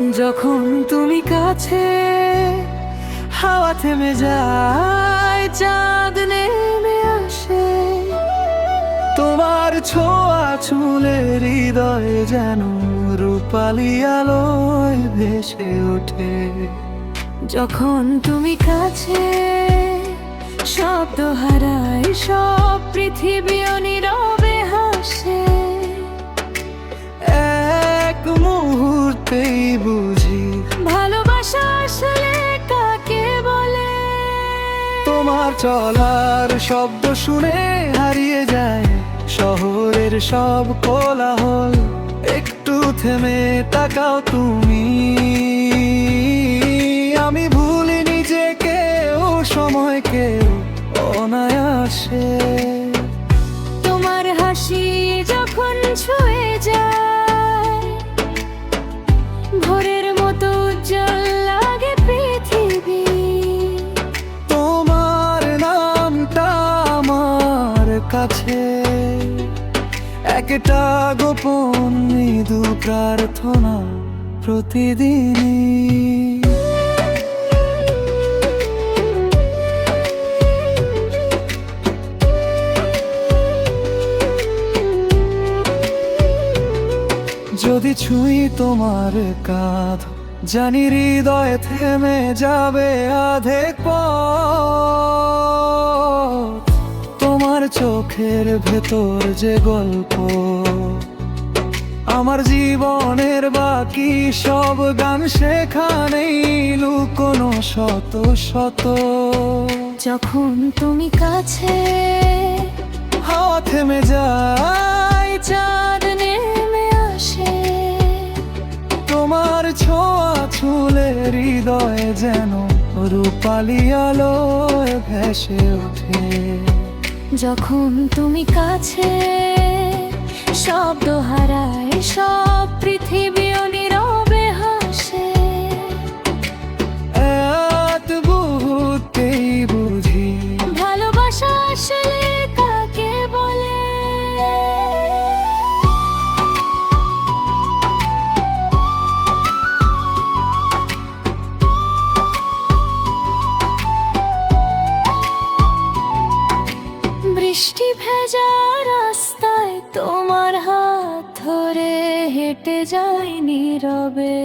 যখন তুমি কাছে হাওয়া থেমে যায়, চাঁদ নেমে আসে, তোমার ছোঁয়া ছুলে হৃদয় যেন রূপালি আলোয় ভেসে ওঠে। যখন তুমি কাছে শব্দ হারায়, সব পৃথিবী মুহূর্তেই বুঝি। ভালোবাসা আসলে কাকে বলে? তোমার চলার শব্দ শুনে হারিয়ে যায়। শহরের সব কোলাহল একটু থেমে তাকাও তুমি। আমি ভুলি নিজেকে ও সময়কে অনায়াসে। কাছে একটা গোপন মৃদু প্রার্থনা প্রতিদিনই। যদি ছুঁই তোমার কাঁধ, জানি হৃদয় থেমে যাবে আধেক পথ। চোখের ভেতর যে গল্প আমার জীবনের বাকি সব গান সেখানেই লুকোনো শত শত। যখন তুমি কাছে হাওয়া থেমে যায় চাঁদ নেমে আসে তোমার ছোঁয়া ছুলে হৃদয় যেন রূপালি আলোয় ভেসে ওঠে। যখন তুমি কাছে শব্দ হারায় সব বৃষ্টি ভেজা রাস্তায় তোমার হাত ধরে হেঁটে যাই নীরবে।